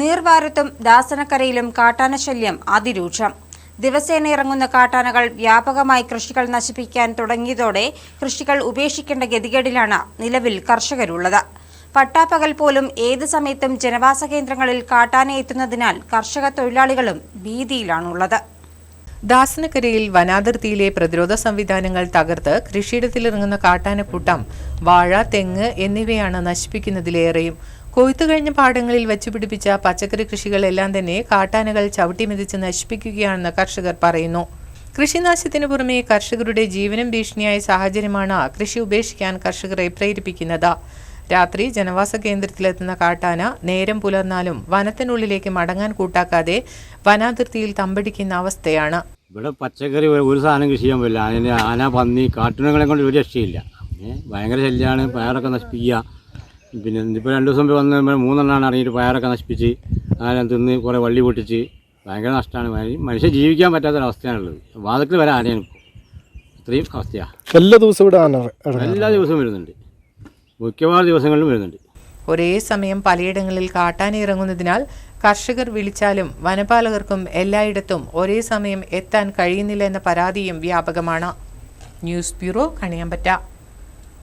നീർവാരത്തും ദാസനക്കരയിലും കാട്ടാനശല്യം അതിരൂക്ഷം. ദിവസേന ഇറങ്ങുന്ന കാട്ടാനകൾ വ്യാപകമായി കൃഷികൾ നശിപ്പിക്കാൻ തുടങ്ങിയതോടെ കൃഷികൾ ഉപേക്ഷിക്കേണ്ട ഗതികേടിലാണ് നിലവിൽ കർഷകരുള്ളത്. പട്ടാപ്പകൽ പോലും ഏത് സമയത്തും ജനവാസ കേന്ദ്രങ്ങളിൽ കാട്ടാന എത്തുന്നതിനാൽ കർഷക തൊഴിലാളികളും ഭീതിയിലാണുള്ളത്. ദാസനക്കരയിൽ വനാതിർത്തിയിലെ പ്രതിരോധ സംവിധാനങ്ങൾ തകർത്ത് കൃഷിയിടത്തിലിറങ്ങുന്ന കാട്ടാനക്കൂട്ടം വാഴ തെങ്ങ് എന്നിവയാണ് നശിപ്പിക്കുന്നതിലേറെയും കൊയ്ത്തു കഴിഞ്ഞ പാടങ്ങളിൽ വച്ചുപിടിപ്പിച്ച പച്ചക്കറി കൃഷികളെല്ലാം തന്നെ കാട്ടാനകൾ ചവിട്ടി മെതിച്ച് നശിപ്പിക്കുകയാണെന്ന് കർഷകർ പറയുന്നു. കൃഷിനാശത്തിനു പുറമെ കർഷകരുടെ ജീവനം ഭീഷണിയായ സാഹചര്യമാണ് കൃഷി ഉപേക്ഷിക്കാൻ കർഷകരെ പ്രേരിപ്പിക്കുന്നത്. രാത്രി ജനവാസ കേന്ദ്രത്തിലെത്തുന്ന കാട്ടാന നേരം പുലർന്നാലും വനത്തിനുള്ളിലേക്ക് മടങ്ങാൻ കൂട്ടാക്കാതെ വനാതിർത്തിയിൽ തമ്പടിക്കുന്ന അവസ്ഥയാണ്. ഇവിടെ പച്ചക്കറി ഒരു സാധനം കൃഷി ചെയ്യാൻ പറ്റില്ല. അതിന് ആന പന്നി കാട്ടുമൃഗങ്ങളെ കൊണ്ട് ഒരു രക്ഷയില്ല. ഭയങ്കര ശല്യമാണ് പയറൊക്കെ നശിപ്പിക്കുക. പിന്നെ ഇപ്പോൾ രണ്ട് ദിവസം വന്ന് മൂന്നെണ്ണമാണ് ഇറങ്ങിയിട്ട് പയറൊക്കെ നശിപ്പിച്ച് അങ്ങനെ തിന്ന് കുറേ വള്ളി പൊട്ടിച്ച് ഭയങ്കര നഷ്ടമാണ് മനുഷ്യൻ ജീവിക്കാൻ പറ്റാത്തൊരവസ്ഥയാണുള്ളത്. വാതക്കിൽ വരെ ആനയാണ് ഇപ്പോൾ ഇത്രയും അവസ്ഥയാണ് എല്ലാ ദിവസവും ഇവിടെ ആന എല്ലാ ദിവസവും വരുന്നുണ്ട്. മിക്കവാറും ദിവസങ്ങളിലും വരുന്നുണ്ട്. ഒരേ സമയം പലയിടങ്ങളിൽ കാട്ടാനിറങ്ങുന്നതിനാൽ കർഷകർ വിളിച്ചാലും വനപാലകർക്കും എല്ലായിടത്തും ഒരേ സമയം എത്താൻ കഴിയുന്നില്ല എന്ന പരാതിയും വ്യാപകമാണ്. News bureau Kaniyambetta.